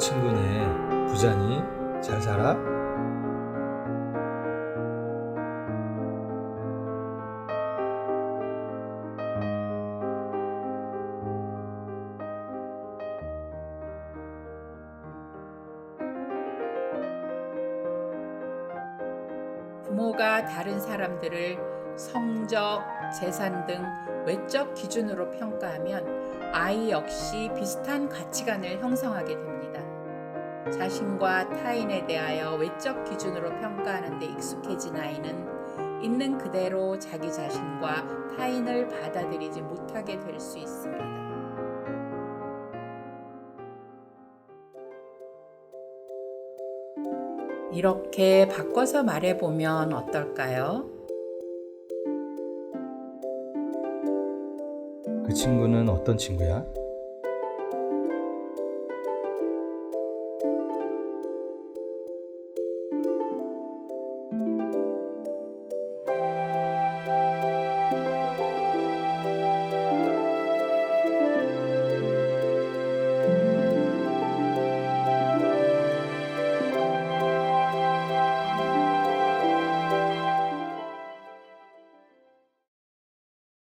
있습니다. 부모가 다른 사람들을 성적, 재산 등 외적 기준으로 평가하면 아이 역시 비슷한 가치관을 형성하게 됩니다. 자신과 타인에 대하여 외적 기준으로 평가하는 데 익숙해진 아이는 있는 그대로 자기 자신과 타인을 받아들이지 못하게 될 수 있습니다. 이렇게 바꿔서 말해보면 어떨까요? 그 친구는 어떤 친구야?